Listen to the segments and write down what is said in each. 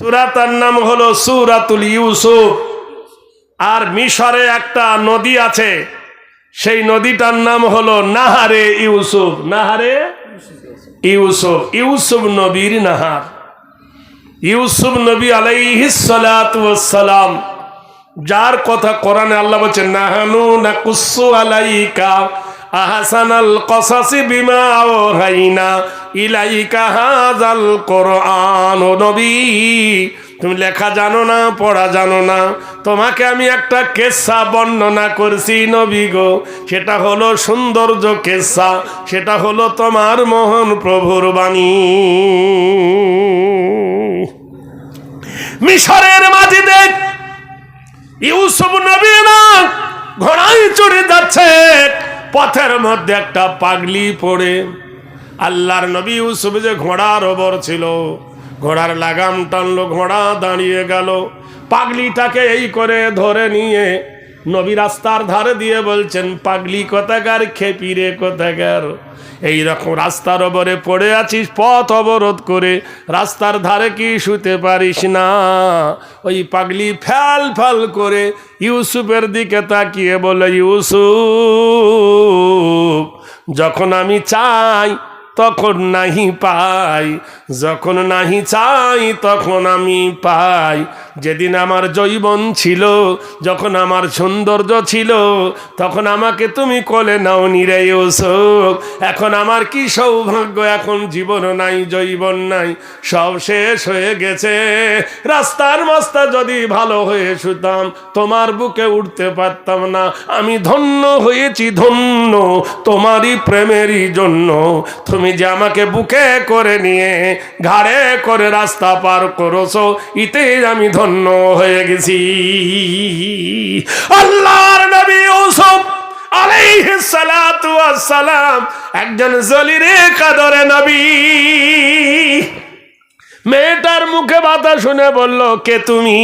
সুরাতার নাম হলো সুরাতুল ইউসুফ। আর মিশরে একটা নদী আছে, সেই নদীটার নাম হলো নাহারে ইউসুফ। নাহারে ইউসুফ। ইউসুফ নবীর নাহার। ইউসুফ নবী আলাইহিসালাম যার কথা কোরআনে আল্লাহ বলছেন, নাহানু না কুসু আলাইকা আহসানাল কসাসি বিমা ওহাইনা ইলাইকা হাজাল কোরআন নবী। তুমি লেখা জানো না, পড়া জানো না। তোমাকে আমি একটা কেসা বর্ণনা করছি নবী গো। সেটা হলো সৌন্দর্য কেসা, সেটা হলো তোমার মোহন প্রভুর বাণী। মিশরের মাঝে দেখ ইউসুফ নবী না ঘোড়ায় চড়ে যাচ্ছে। পথের মধ্যে একটা পাগলি পড়ে। আল্লাহর নবী ইউসুফ যে ঘোড়ার ওপর ছিল, ঘোড়ার লাগাম টানলো, ঘোড়া দাঁড়িয়ে গেল। পাগলিটাকে এই করে ধরে নিয়ে নবী রাস্তার ধারে দিয়ে বলছেন, পাগলি কোথাকার, খেপিরে কোথাকার। এই রকম রাস্তার ওপরে পড়ে আছিস, পথ অবরোধ করে। রাস্তার ধারে কি শুতে পারিস না? ওই পাগলি ফ্যাল ফ্যাল করে ইউসুফের দিকে তাকিয়ে বলে, ইউসুফ, যখন আমি চাই তখন নাহি পাই, যখন নাহি চাই তখন আমি পাই। যেদিন আমার জৈবন ছিল, যখন আমার সৌন্দর্য ছিল, তখন আমাকে তুমি কোলে নাও নিরে ওসব এখন আমার কি সৌভাগ্য? এখন জীবন নাই, জৈবন নাই, সব শেষ হয়ে গেছে। রাস্তার মাস্তা যদি ভালো হয়ে শুতাম, তোমার বুকে উঠতে পারতাম না। আমি ধন্য হয়েছি, ধন্য তোমারই প্রেমেরই জন্য। তুমি যে আমাকে বুকে করে নিয়ে ঘাড়ে করে রাস্তা পার করছ ইতে আমি ধন্য হয়ে গেছি। আল্লাহর নবী ওসব আলাইহিস সালাতু ওয়াস সালাম একজন জলিরে কাদরে নবী। মেয়েটার মুখে বাতা শুনে বলল, কে তুমি?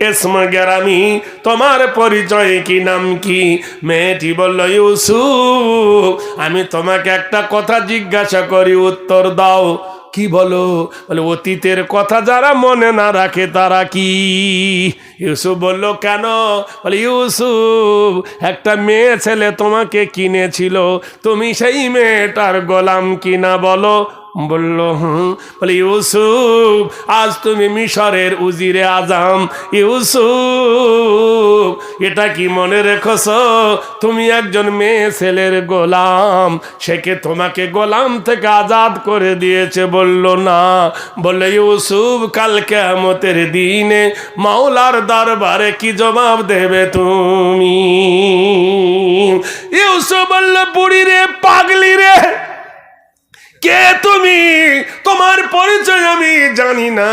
এসমা গেরামি, তোমার পরিচয় কি, নাম কি? মেয়েটি বলল, ইউসুফ, আমি তোমাকে একটা কথা জিজ্ঞাসা করি, উত্তর দাও। কি বলো? বলে, অতীতের কথা যারা মনে না রাখে, তারা কি? ইউসুফ বলল, কেন? বলে, ইউসুফ, একটা মেয়ে ছেলে তোমাকে কিনেছিল, তুমি সেই মেয়েটার গোলাম কিনা বলো? বলল হুম বলে, ইউসুফ, আজ তুমি মিশরের উজিরে আজাম। ইউসুফ, এটা কি মনে রেখছ? তুমি একজন মেয়ে ছেলের গোলাম। সেকে তোমাকে গোলাম থেকে আজাদ করে দিয়েছে? বলল, না। বললে, ইউসুফ, কাল কেমতের দিনে মাওলার দরবারে কি জবাব দেবে তুমি? ইউসুফ বলল, বুড়ি রে, পাগলি রে। কে তুমি? তোমার পরিচয় আমি জানি না।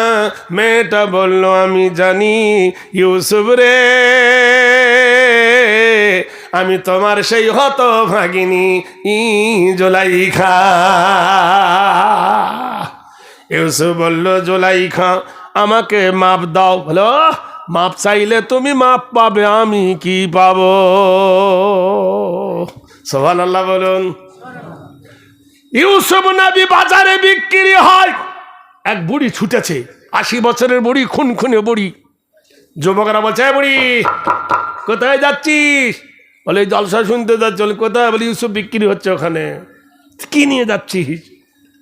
মেয়েটা বলল, আমি জানি, ইউসুফ রে। আমি তোমার সেই হত ভাগিনী ই জোলাইখা। ইউসুফ বলল, জোলাইখা, আমাকে মাপ দাও। বলো মাপ চাইলে তুমি মাপ পাবে, আমি কি পাবো? সোহান আল্লাহ বলুন। ইউসুফ নবী বাজারে বিক্রি হয়। এক বুড়ি ছুটেছে, আশি বছরের বুড়ি খুন খুনে বুড়ি। যুবকরা বলছে, "এ বুড়ি, কোথায় যাচ্ছিস? বলে জলসা শুনতে যাচ্ছ। কোথায়? বলে, ইউসুফ বিক্রি হচ্ছে ওখানে। কি নিয়ে যাচ্ছিস?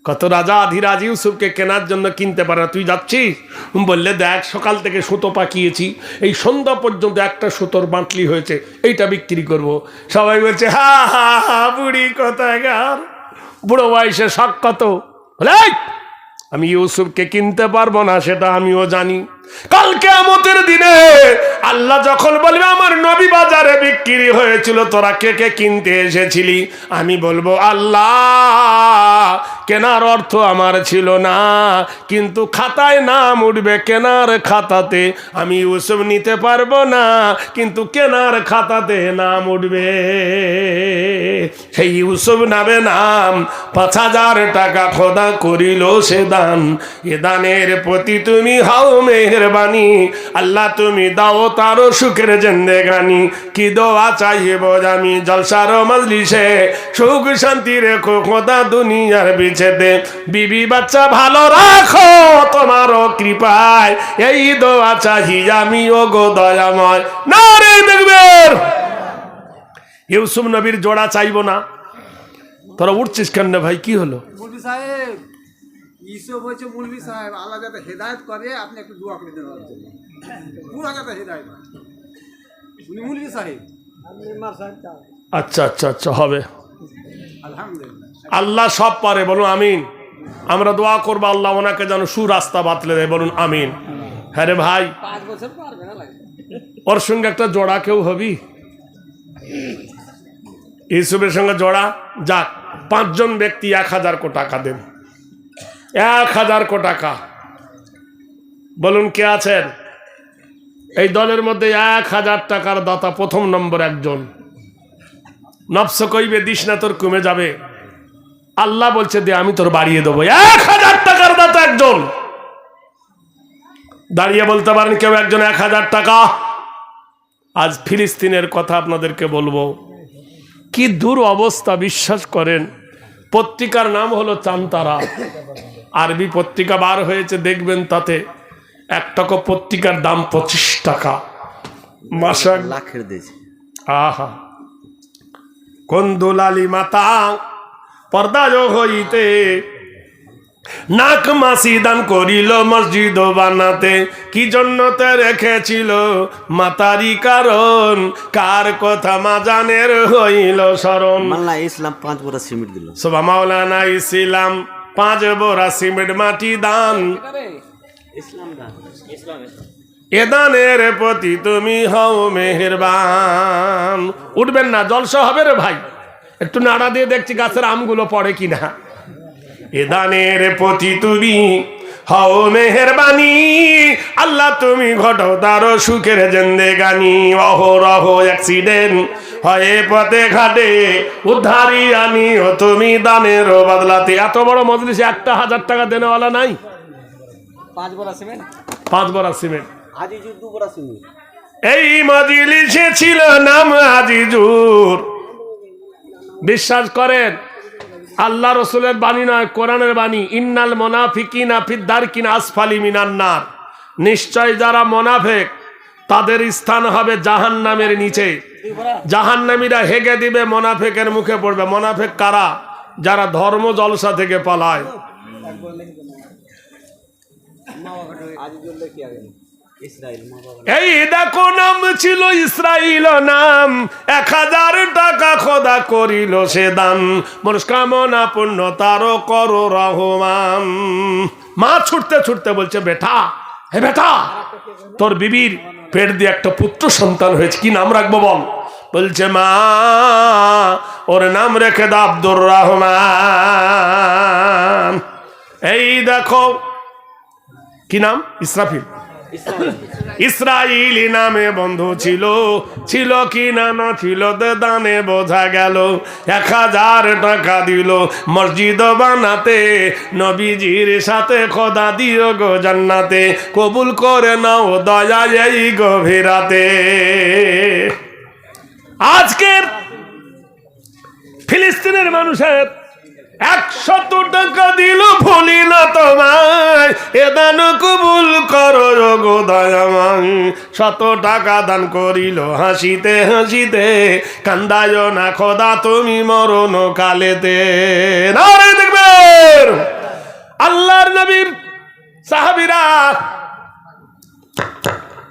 কত রাজা ধীরাজ ইউসুফকে কেনার জন্য কিনতে পারে তুই যাচ্ছিস? বললে, দেখ, সকাল থেকে সুতো পাকিয়েছি। এই সন্ধ্যা পর্যন্ত একটা সুতোর বাঁটলি হয়েছে। এইটা বিক্রি করব। সবাই বলছে, হা হা হা, বুড়ি কোথায় গার বুড়ো বয়সে শখ কত? আমি ইউসুফকে কিনতে পারব না সেটা আমিও জানি। কালকে আমতের দিনে আল্লাহ যখন বলবে, আমার নবী বাজারে বিক্রি হয়েছিল, তোরা কে কে কিনতে এসেছিলি? আমি বলব, আল্লাহ, কেনার অর্থ আমার ছিল না, কিন্তু খাতায় নাম উঠবে কেনার খাতাতে। আমি ইউসুফ নিতে পারব না, কিন্তু কেনার খাতাতে নাম উঠবে। সেই ইউসুফ নামে নাম পাঁচ হাজার টাকা খোদা করিল সে দান। এ দানের প্রতি তুমি হাও মেহরে মেহরবানি আল্লাহ, তুমি দাও তারও সুখের জেন্দেগানি। কি দোয়া চাইব আমি জলসার মজলিসে। সুখ শান্তি রেখো খোদা দুনিয়ার বিছেতে বিবি বাচ্চা, ভালো রাখো তোমারও কৃপায়। এই দোয়া চাহি আমি ও গো দয়াময়। না রে দেখবেন ইউসুফ নবীর জোড়া চাইব না। তোরা উঠছিস কেন ভাই? কি হলো? সাহেব। ইসব হচ্ছে মুলবি সাহেব আল্লাহ যাতে হেদায়ত করে আপনি একটু দোয়া করে দেওয়ার জন্য। পুরো যাতে হেদায়ত উনি মুলবি সাহেব। আচ্ছা আচ্ছা আচ্ছা হবে। আল্লাহ সব পারে বলুন আমিন। আমরা দোয়া করব আল্লাহ ওনাকে যেন সুরাস্তা বাতলে দেয় বলুন আমিন। হ্যাঁ রে ভাই। পাঁচ বছর পারবে না লাগে। ওর সঙ্গে একটা জোড়া কেউ হবি? ইউসুফের সঙ্গে জোড়া? যাক পাঁচজন ব্যক্তি এক হাজার কো টাকা দেন। এক হাজার কো টাকা। বলুন, কে আছেন? এই দলের মধ্যে এক হাজার টাকার দাতা প্রথম নম্বর একজন। নফস কইবে, দিস না তোর কমে যাবে। আল্লাহ বলছে, দে, আমি তোর বাড়িয়ে দেবো। এক হাজার টাকার দাতা একজন। দাঁড়িয়ে বলতে পারেন কেউ একজন, এক হাজার টাকা। আজ ফিলিস্তিনের কথা আপনাদেরকে বলব। কি দূর অবস্থা, বিশ্বাস করেন। পত্রিকার নাম হলো চান্তারা। আরবি পত্রিকা বার হয়েছে দেখবেন তাতে এক টাকা পত্রিকার দাম পঁচিশ টাকা। মাসা লাখের দেশ। আহা। কোন দুলালি মাতা যোগ হইতে নাক মাসি দান করিল মসজিদ বানাতে। কি জন্য তে রেখেছিল? মাতারি কারণ। কার কথা মাজানের হইল স্মরণ। মাল্লা ইসলাম পাঁচ বড় সিমেন্ট দিল। সোভা মাওলানা ইসলাম পাঁচ বোরা সিমেন্ট মাটি দান। ইসলাম দান। ইসলাম এ দানের প্রতি তুমি হও মেহেরবান। উঠবেন না জলসা হবে রে ভাই। একটু নাড়া দিয়ে দেখছি গাছের আমগুলো পড়ে কিনা। এ দানের প্রতি তুমি হও মেহেরবানি। আল্লাহ তুমি ঘটো তারও সুখের জেন্দে গানি অহরহ অ্যাক্সিডেন্ট হয়ে পথে ঘাটে। উদ্ধারি আনি ও তুমি দানের বদলাতে। এত বড় মজলিসে একটা হাজার টাকা দেনেওয়ালা নাই? পাঁচ বড় সিমেন্ট। পাঁচ বড় সিমেন্ট। এই মজলিসে ছিল নাম আজিজুর। বিশ্বাস করেন আল্লাহ রসুলের বাণী নয় কোরআনের বাণী ইন্নাল মোনাফিকিনা ফিদ্দারকিন আসফালি মিনান্নার নিশ্চয় যারা মোনাফেক তাদের স্থান হবে জাহান্নামের নিচে জাহান্নামীরা হেগে দিবে মোনাফেকের মুখে পড়বে মোনাফেক কারা যারা ধর্ম জলসা থেকে পালায় এই দেখো নাম ছিল ইসরাইল নাম। এক হাজার টাকা খোদা করিল সে দান। মনস্কামনা পূর্ণ, তারও কর রহমান। মা ছুটতে ছুটতে বলছে, বেটা, হে বেটা, তোর বিবির পেট দিয়ে একটা পুত্র সন্তান হয়েছে, কি নাম রাখব বল? বলছে, মা, ওর নাম রেখে দা আব্দুর রহমান। এই দেখো, কি নাম? ইসরাফিল। ইসরাইলি নামে বন্ধু ছিল ছিল কি না না ছিল দানে বোঝা গেল। এক হাজার টাকা দিল মসজিদ বানাতে, নবীজির সাথে খোদা দিও গো জান্নাতে, কবুল করে নাও দয়া এই গভীরাতে। আজকের ফিলিস্তিনের মানুষের একশত টাকা দিল ভুলি না তোমায়। এ দান কবুল করো গো দয়াময় শত টাকা দান করিল হাসিতে হাসিতে। কান্দায় না খোদা, তুমি মরণ কালেতে। নারে দেখবেন! আল্লাহর নবীর সাহাবিরা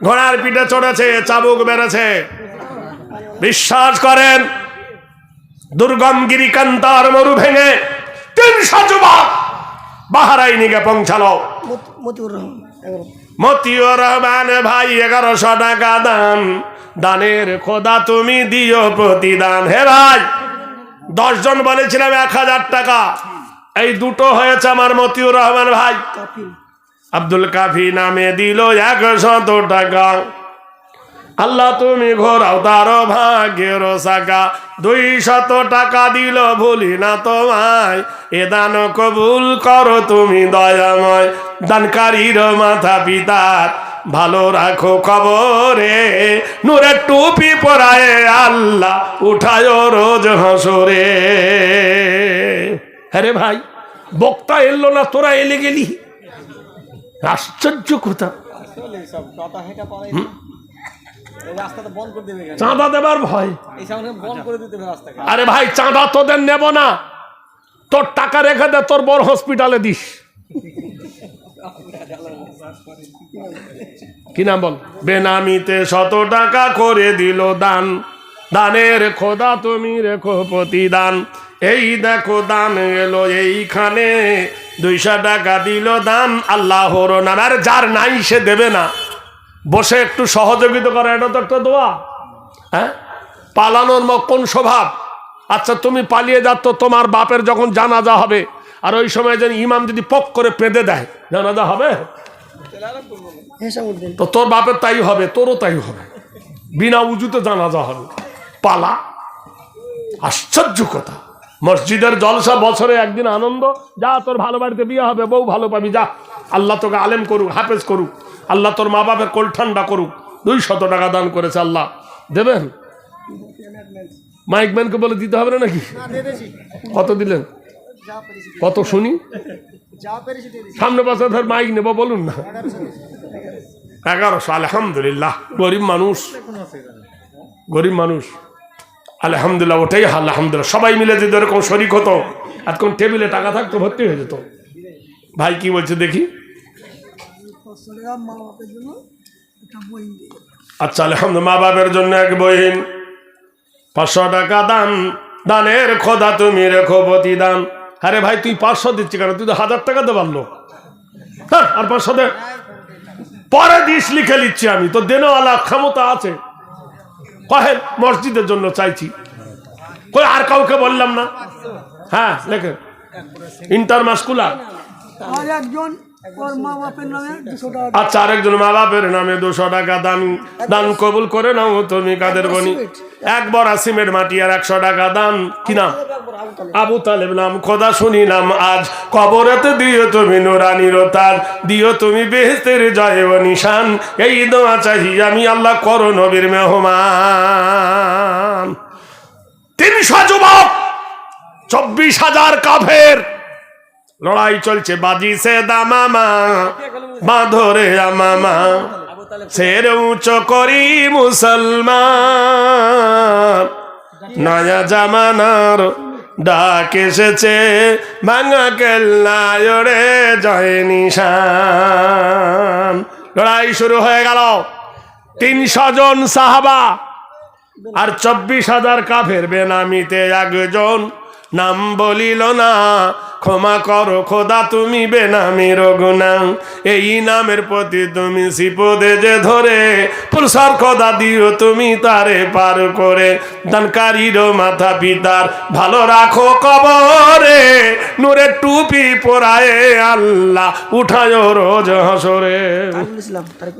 ঘোড়ার পিঠে চড়েছে, চাবুক বেড়েছে বিশ্বাস করেন, দুর্গম গিরিকান্তার মরু ভেঙে তিনশো যুবক পৌঁছালো। মতিউর রহমান ভাই এগারোশো টাকা দান। দানের খোদা তুমি দিও প্রতিদান। হে ভাই দশজন বলেছিলাম এক হাজার টাকা। এই দুটো হয়েছে আমার মতিউর রহমান ভাই। আব্দুল কাফি নামে দিল একশত টাকা। আল্লাহ তুমি ঘোরাও তার ভাগ্যের সাকা দুই শত টাকা দিল ভুলি না তোমায়। এ দান কবুল করো তুমি দয়াময়। দানকারীর মাথা পিতার ভালো রাখো কবরে। নূরের টুপি পরায় আল্লাহ উঠায় রোজ হাসরে। আরে ভাই বক্তা এলো না তোরা এলে গেলি? আশ্চর্য কথা। চাঁদা দেবার ভয়। এই সামনে বন্ধ করে দিতে হবে রাস্তাকে। আরে ভাই চাঁদা তোদের নেব না। তোর টাকা রেখে দে তোর বড় হসপিটালে দিস। কি নাম বল? বেনামিতে শত টাকা করে দিল দান। দানের খোদা তুমি রেখো প্রতিদান। এই দেখো দান এলো এইখানে। দুইশো টাকা দিল দান আল্লাহর নাম আর যার নাই সে দেবে না। বসে একটু সহযোগিতা করে, এটা তো একটা দোয়া। হ্যাঁ? পালানোর কোন স্বভাব? আচ্ছা তুমি পালিয়ে যাচ্ছ, তোমার বাপের যখন জানাজা হবে, আর ওই সময় যেন ইমাম যদি পক করে পেঁদে দেয়, জানাজা হবে? তো তোর বাপের তাই হবে, তোরও তাই হবে। বিনা উজুতে জানাজা হবে। পালা। আশ্চর্য কথা। মসজিদের জলসা বছরে একদিন আনন্দ। যা, তোর ভালো বাড়িতে বিয়ে হবে, বউ ভালো পাবি, যা। আল্লাহ তোকে আলেম করুক, হাফেজ করুক। আল্লাহ তোর মা বাপের কোল ঠান্ডা করুক। দুই শত টাকা দান করেছে আল্লাহ। দেবেন? মাইক ম্যানকে বলে দিতে হবে না নাকি? কত দিলেন? কত শুনি? সামনে পাশে ধর মাইক নেব, বলুন না। এগারোশো, আলহামদুলিল্লাহ। গরিব মানুষ। গরিব মানুষ। আলহামদুলিল্লাহ, ওটাই আলহামদুলিল্লাহ। সবাই মিলে যদি এরকম শরিক হতো, এতক্ষণ টেবিলে টাকা থাকতো, ভর্তি হয়ে যেত। ভাই কি বলছে দেখি? আচ্ছা আলহামদুলিল্লাহ মা বাবার জন্য এক বহিন পাঁচশো টাকা দান দানের খোদা তুমি রেখো প্রতিদান। আরে ভাই তুই পাঁচশো দিচ্ছি কেন? তুই তো হাজার টাকা দেবার লোক হ্যাঁ, আর পাঁচশো দে। পরে দিস লিখে নিচ্ছি আমি। তো দেনওয়ালা ক্ষমতা আছে। কহে মসজিদের জন্য চাইছি। কই আর কাউকে বললাম না? হ্যাঁ লেখেন ইন্টার মাসকুলা আর একজন আচ্ছা আরেকজন মা বাপের নামে দুশো টাকা দান দান কবুল করে নাও তুমি কাদের গনি এক বড়া সিমেন্ট মাটি আর একশো টাকা দান। কি নাম? আবু তালেব নাম খোদা শুনি নাম আজ। কবরেতে দিও তুমি নুরানির তাজ দিও তুমি বেহেস্তের জয় ও নিশান। এই দোয়া চাহি আমি আল্লাহ করো নবীর মেহমান। তিনশো যুবক চব্বিশ হাজার কাফের। লড়াই চলছে, বাজি সে দামামা বাঁধরে আমামা। সের উঁচ করি মুসলমান। নয়া জামানার ডাক এসেছে, ভাঙা কেল্লায় রে জয় নিশান। লড়াই শুরু হয়ে গেল। তিনশো জন সাহাবা আর চব্বিশ হাজার কাফের বেনামিতে একজন। নাম বলিল না ক্ষমা করো খোদা তুমি বেনামির গুণা এই নামের প্রতি তুমি সিপদে যে ধরে পুরসার খোদা দিও তুমি তারে পার করে। দানকারীর মাথা পিতার ভালো রাখো কবরে নূরের টুপি পরায় আল্লাহ উঠায় রোজ হাসরে।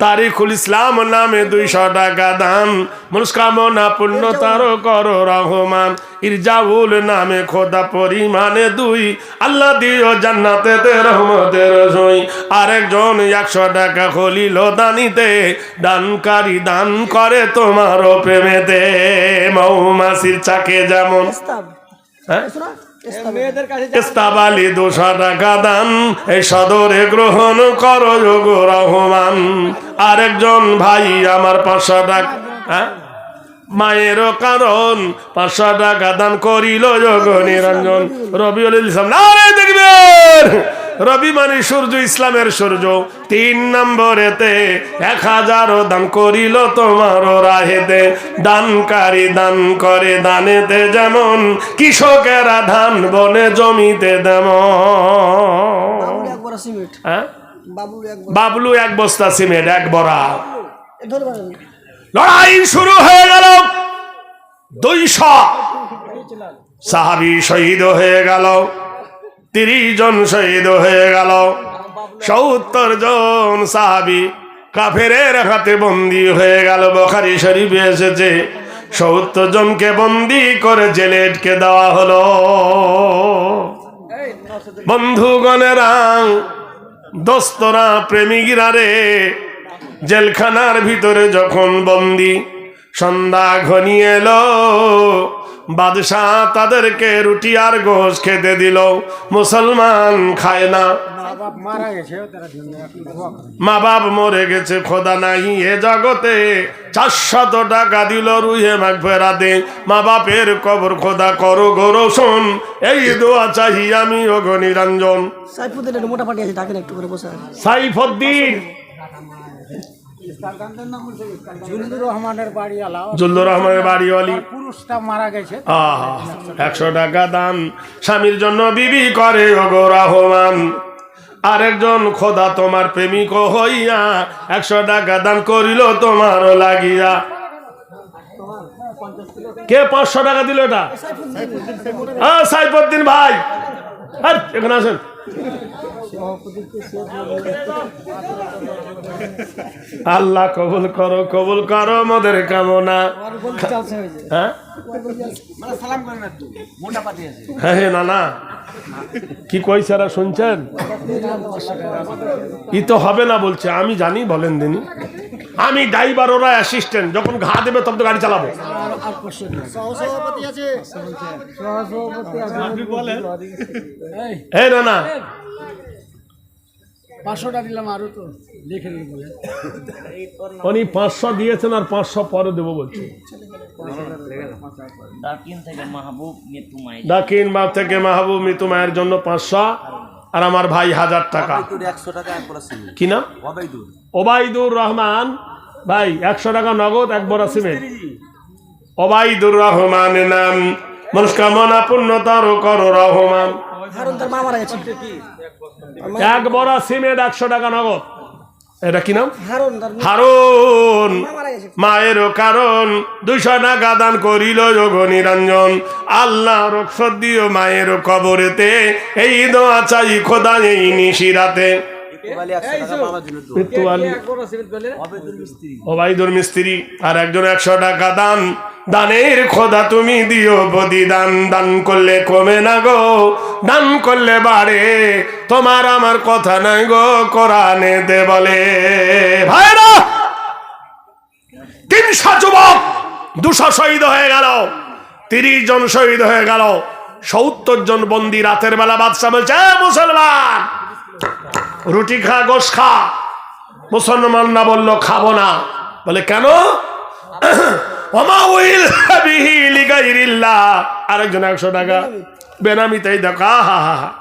তারিখুল ইসলাম নামে দুইশো টাকা দান মনস্কামনা পূর্ণ তার করো রহমান। ইরজাউল নামে খোদা পরিমাণে দুই আল্লাহ দিও জান্নাতে রহমতের সই। আরেকজন একশো টাকা খলিল দানিতে দানকারী দান করে তোমার প্রেমেতে। মৌমাসির চাকে যেমন হ্যাঁ? ইস্তাবালি দুশো টাকা দান। এই সদরে গ্রহণ করো যোগ রহমান। আরেকজন ভাই আমার পাঁচশো টাকা হ্যাঁ? মায়েরও কারণ পাঁচশো টাকা দান করিল নিরঞ্জন। রবিউল ইসলাম না দেখবেন রবি মানে সূর্য ইসলামের সূর্য। তিন নম্বরেতে এক হাজারও দান করিল তোমার রাহেতে। দানকারী দান করে দানেতে যেমন কৃষকেরা ধান বনে জমিতে সিমেন্ট। হ্যাঁ? বাবলু এক বস্তা সিমেন্ট এক বড়া। লড়াই শুরু হয়ে গেল। দুইশ সাহাবি শহীদ হয়ে গেল। তিরিশ জন শহীদ হয়ে গেল। সত্তর জন সাহাবি কাফেরের হাতে বন্দি হয়ে গেল। বখারি শরীফে এসেছে, সত্তর জনকে বন্দি করে জেলে আটকে দেওয়া হলো। বন্ধুগণেরা, দোস্তরা, প্রেমিকরা রে জেলখানার ভিতরে যখন বন্দি সন্ধ্যা ঘনিয়ে এলো বাদশাহ তাদেরকে রুটি আর গোশ খেতে দিল। মুসলমান খায় না। মা বাপ মারা গেছে খোদা নাই এ জগতে। চারশত টাকা দিল রুহে মাগ ফেরাতে। মা বাপের কবর খোদা করো গরো শোন এই দোয়া চাহি আমি ও ওগো নিরঞ্জন সাইফুদ্দিন! জুল্লুর রহমানের বাড়িওয়ালি পুরুষটা মারা গেছে। একশো টাকা দান। স্বামীর জন্য বিবি করে রহমান। আরেকজন খোদা তোমার প্রেমিক হইয়া একশো টাকা দান করিল তোমার লাগিয়া। কে পাঁচশো টাকা দিল এটা? হ্যাঁ সাইফুদ্দিন ভাই। আর, এখানে আসেন। আল্লাহ কবুল করো কবুল করো আমাদের কামনা। হ্যাঁ? হ্যাঁ না না কি কইছে এরা, শুনছেন? ই তো হবে না বলছে, আমি জানি বলেন দিনি। আমি ড্রাইভার, ওরা অ্যাসিস্ট্যান্ট যখন ঘা দেবে তখন তো গাড়ি চালাবো। এই না না পাঁচশোটা দিলাম আরও তো লিখে নিন বলে। উনি পাঁচশো দিয়েছেন আর পাঁচশো পরে দেবো বলছে। দাকিন থেকে মাহবুব মৃত্যু মাই বাপ থেকে মাহবুব মিতু মায়ের জন্য পাঁচশো আর আমার ভাই হাজার টাকা। কি ওবাইদুর। রহমান। ভাই একশো টাকা নগদ এক বড় সিমেন্ট। ওবাইদুর রহমান নাম। মনস্কামনা পূর্ণতর কর রহমান। এক বড় সিমেন্ট একশো টাকা নগদ। এটা কি নাম? হারুন তার হারুন। মা মারা গেছে। মায়েরও কারণ দুইশো টাকা দান করিল যোগ নিরঞ্জন। আল্লাহ রক্ষত দিও মায়েরও কবরেতে। এই দোয়া চাই খোদা এই নিশিরাতে। মিস্ত্রি। আর একজন একশো টাকা দান। দানের খোদা তুমি দিও দান করলে কমে না গো দান করলে বাড়ে। তোমার আমার কথা নাই গো কোরআনে দে বলে। ভাইরা তিনশো যুবক দুশো শহীদ হয়ে গেল তিরিশ জন শহীদ হয়ে গেল সত্তর জন বন্দি রাতের বেলা বাদশাহ বলছে "এ মুসলমান রুটি খা গোস খা। মুসলমান না বলল, খাব না। বলে, কেন? আরেকজন একশো টাকা। বেনামিতেই দেখো হা হা হা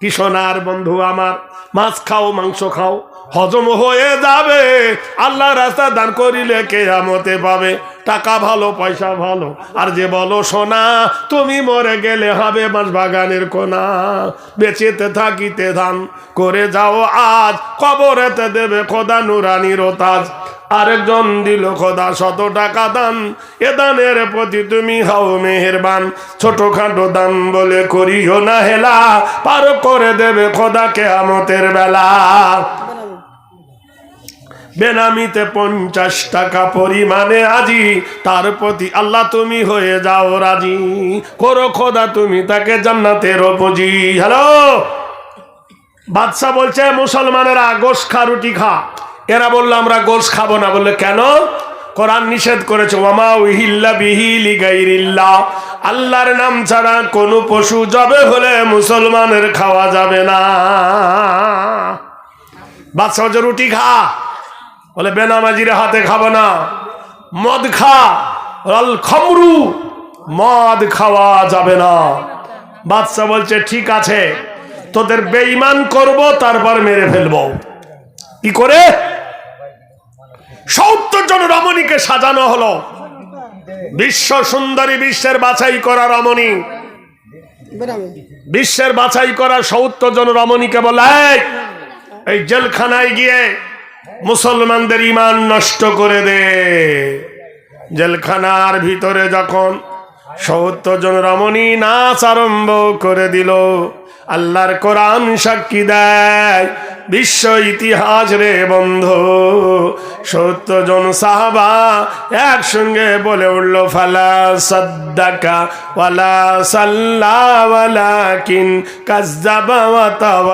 কি সোনার বন্ধু আমার। মাছ খাও, মাংস খাও। হজম হয়ে যাবে। আল্লাহ রাস্তা দান করিলে কেয়ামতে পাবে। টাকা ভালো, পয়সা ভালো। আর যে বলো, সোনা, তুমি মরে গেলে হবে মাছ বাগানের কোনা। বেচেতে থাকিতে ধান করে যাও আজ, কবরেতে দেবে খোদা নুরানির তাজ। আরেকজন দিল, খোদা, শত টাকা দান। এ দানের প্রতি তুমি হাও মেহেরবান। ছোটখাটো দান বলে করিও না হেলা। পার করে দেবে খোদা কেয়ামতের বেলা। বেনামিতে পঞ্চাশ টাকা পরিমাণে আজি, তার প্রতি আল্লাহ তুমি হয়ে যাও রাজি। করো খোদা, তুমি তাকে জান্নাতের পুঁজি হ্যালো? বাদশাহ বলছে, মুসলমানেরা গোশ খা, রুটি খা। এরা বলল, আমরা গোশ খাব না। বললে, কেন? কোরআন নিষেধ করেছে, ওয়ামা উহিল্লা বিহিলি গাইরিল্লা আল্লাহর নাম ছাড়া কোনো পশু জবে হলে মুসলমানের খাওয়া যাবে না। বাদশাহ রুটি খা। বলে বেনামাজির হাতে খাব না। মদ খা আল খমরু মদ খাওয়া যাবে না। বাদশাহ বলছে ঠিক আছে তোদের বেঈমান করব তারপর মেরে ফেলব। কি করে? সত্তর জন রমণীকে সাজানো হলো। বিশ্ব সুন্দরী বিশ্বের বাছাই করা রমণী। বিশ্বের বাছাই করা সত্তর জন রমণীকে বলে "এই, এই জেলখানায় গিয়ে মুসলমানদের ইমান নষ্ট করে দে। জেলখানার ভিতরে যখন সত্তর জন রমণী নাচ আরম্ভ করে দিল, আল্লাহর কোরআন সাক্ষী দেয়, বিশ্ব ইতিহাস রে বন্ধু। সত্তর জন সাহাবা একসঙ্গে বলে উঠল, ফালা সদ্দাকা, ওয়ালা সাল্লা, ওয়ালাকিন কাজ্জাবা ওয়া তাওয়া।